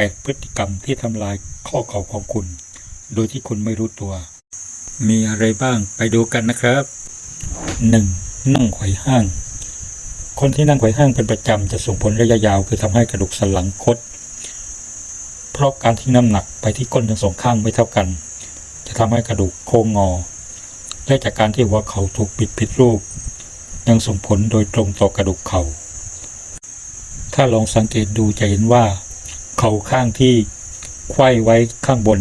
8พฤติกรรมที่ทำลายข้อเข่าของคุณ โดยที่คุณไม่รู้ตัว มีอะไรบ้างไปดูกันนะครับ 1. นั่งไขว่ห้าง คนที่นั่งไขว่ห้างเป็นประจำจะส่งผลระยะยาวคือทำให้กระดูกสันหลังคด เพราะการทิ้งน้ำหนักไปที่ก้นทั้งสองข้างไม่เท่ากัน จะทำให้กระดูกโค้งงอ และจากการที่หัวเข่าถูกปิดผิดรูป ยังส่งผลโดยตรงต่อกระดูกเข่าถ้าลองสังเกตดูจะเห็นว่า เข่าข้างที่ไขว้ไว้ข้างบน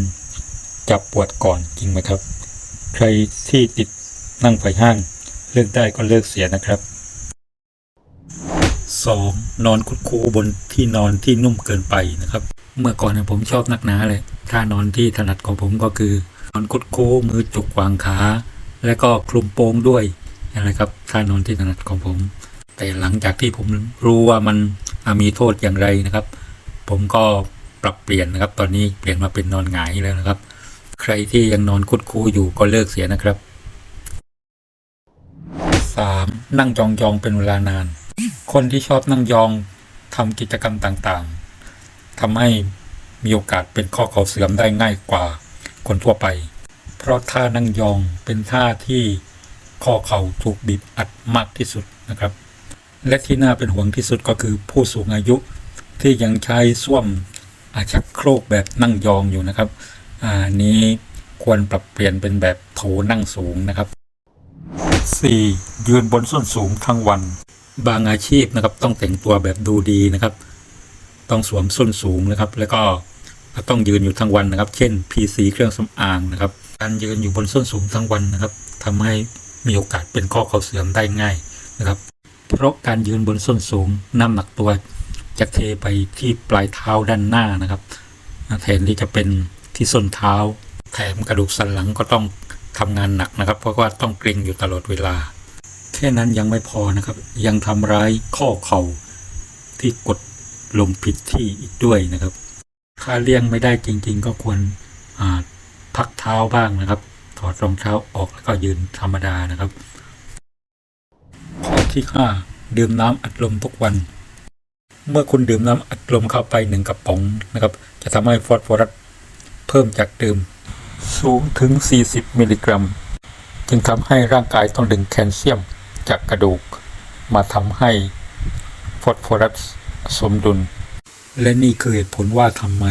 จะปวดก่อนจริงไหมครับ ใครที่ติดนั่งไขว่ห้าง เลิกได้ก็เลิกเสียนะครับ 2. นอนคุดคูบนที่นอนที่นุ่มเกินไปนะครับ เมื่อก่อนเนี่ยผมชอบนักหนาเลยท่านอนที่ถนัดของผมก็คือนอนคุดคูมือจุกวางขา และก็คลุมโปงด้วยอะไรครับท่านอนที่ถนัดของผม แต่หลังจากที่ผมรู้ว่ามันมีโทษอย่างไรนะครับ ผมก็ปรับเปลี่ยนนะครับ ตอนนี้เปลี่ยนมาเป็นนอนหงายแล้วนะครับ ใครที่ยังนอนคุดคูอยู่ก็เลิกเสียนะครับ 3. นั่งจองจองเป็นเวลานาน คนที่ชอบนั่งยองทำกิจกรรมต่างๆทำให้มีโอกาสเป็นข้อเข่าเสื่อมได้ง่ายกว่าคนทั่วไป เพราะท่านั่งยองเป็นท่าที่ข้อเข่าถูกบีบอัดมากที่สุดนะครับ และที่น่าเป็นห่วงที่สุดก็คือผู้สูงอายุ ที่ยังใช้ส้วมอาชักโครกแบบนั่งยองอยู่นะครับอ่านี้ควรปรับเปลี่ยนเป็นแบบโถนั่งสูงนะครับ 4. ยืนบนส้นสูงทั้งวัน บางอาชีพนะครับต้องแต่งตัวแบบดูดีนะครับ ต้องสวมส้นสูงนะครับ แล้วก็ต้องยืนอยู่ทั้งวันนะครับ เช่น PC เครื่องสำอางนะครับ การยืนอยู่บนส้นสูงทั้งวันนะครับทำให้มีโอกาสเป็นข้อเข่าเสื่อมได้ง่ายนะครับ เพราะการยืนบนส้นสูงน้ำหนักตัว จะเทไปที่ปลายเท้าด้านหน้านะครับแทนที่จะเป็นที่ส้นเท้า แถมกระดูกสันหลังก็ต้องทำงานหนักนะครับ เพราะว่าต้องเกร็งอยู่ตลอดเวลา แค่นั้นยังไม่พอนะครับ ยังทำร้ายข้อเข่าที่กดลงผิดที่อีกด้วยนะครับ ถ้าเลี่ยงไม่ได้จริง ๆ ก็ควรพักเท้าบ้างนะครับ ถอดรองเท้าออกแล้วก็ยืนธรรมดานะครับ ข้อที่ 5 ดื่มน้ำอัดลมทุกวัน เมื่อคุณดื่มน้ำอัดลมเข้าไปหนึ่งกระป๋องนะครับ จะทำให้ฟอสฟอรัสเพิ่มจากเดิมสูงถึง 40 มิลลิกรัม จึงทำให้ร่างกายต้องดึงแคลเซียมจากกระดูก มาทำให้ฟอสฟอรัสสมดุล และนี่คือเหตุผลว่าทำไม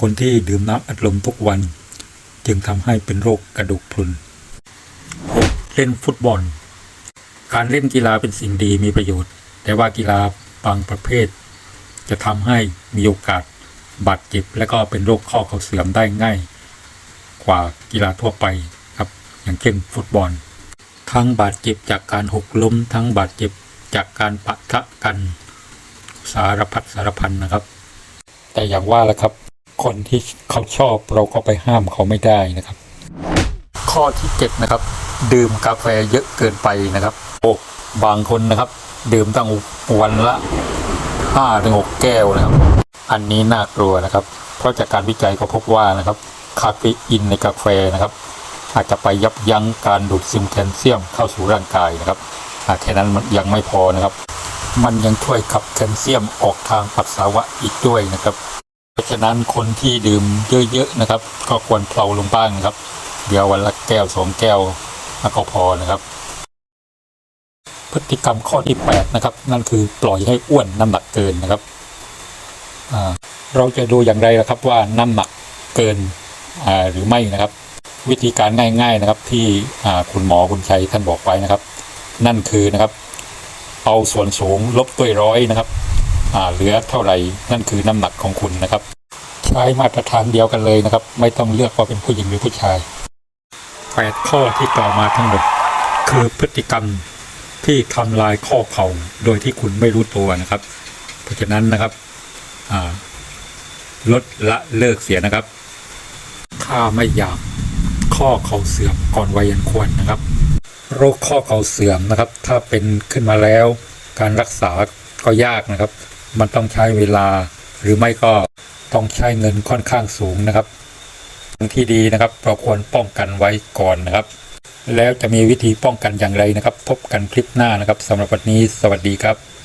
คนที่ดื่มน้ำอัดลมทุกวัน จึงทำให้เป็นโรคกระดูกพรุนเล่นฟุตบอล การเล่นกีฬาเป็นสิ่งดีมีประโยชน์ แต่ว่ากีฬา บางประเภท จะทำให้มีโอกาสบาดเจ็บ และก็เป็นโรคข้อเข่าเสื่อมได้ง่าย กว่ากีฬาทั่วไปครับ อย่างเช่นฟุตบอล ทั้งบาดเจ็บจากการหกล้ม ทั้งบาดเจ็บจากการปะทะกันสารพัดสารพันนะครับ แต่อย่างว่าแหละครับ คนที่เขาชอบเราก็ไปห้ามเขาไม่ได้นะครับ ข้อที่เจ็ดนะครับ ดื่มกาแฟเยอะเกินไปนะครับ โอ้ บางคนนะครับ ดื่มตั้งวันละห้าถึงหกแก้วนะครับ อันนี้น่ากลัวนะครับ เพราะจากการวิจัยก็พบว่านะครับ คาเฟอีนในกาแฟนะครับ อาจจะไปยับยั้งการดูดซึมแคลเซียมเข้าสู่ร่างกายนะครับแค่นั้นมันยังไม่พอนะครับ มันยังช่วยขับแคลเซียมออกทางปัสสาวะอีกด้วยนะครับ เพราะฉะนั้นคนที่ดื่มเยอะๆนะครับ ก็ควรเพลาลงบ้างนะครับ เดี๋ยววันละแก้วสองแก้วก็พอนะครับ ติกรรมข้อที่ 8 นะครับ นั่นคือปล่อยให้อ้วนน้ำหนักเกินนะครับ เราจะดูอย่างไรล่ะครับว่าน้ำหนักเกินหรือไม่นะครับ วิธีการง่าย ๆนะครับที่คุณหมอคุณชัยท่านบอกไว้นะครับ นั่นคือนะครับ เอาส่วนสูงลบด้วยร้อยนะครับเหลือเท่าไหร่นั่นคือน้ำหนักของคุณนะครับ ใช้มาตรฐานเดียวกันเลยนะครับ ไม่ต้องเลือกว่าเป็นผู้หญิงหรือผู้ชายแปดข้อที่กล่าวมาทั้งหมดคือพฤติกรรม ที่ทำลายข้อเข่าโดยที่คุณไม่รู้ตัวนะครับ เพราะฉะนั้นนะครับลดละเลิกเสียนะครับ ถ้าไม่อยากข้อเข่าเสื่อมก่อนวัยอันควรนะครับ โรคข้อเข่าเสื่อมนะครับ ถ้าเป็นขึ้นมาแล้ว การรักษาก็ยากนะครับ มันต้องใช้เวลาหรือไม่ก็ต้องใช้เงินค่อนข้างสูงนะครับที่ดีนะครับเราควรป้องกันไว้ก่อนนะครับ แล้วจะมีวิธีป้องกันอย่างไรนะครับ พบกันคลิปหน้านะครับสำหรับวันนี้สวัสดีครับ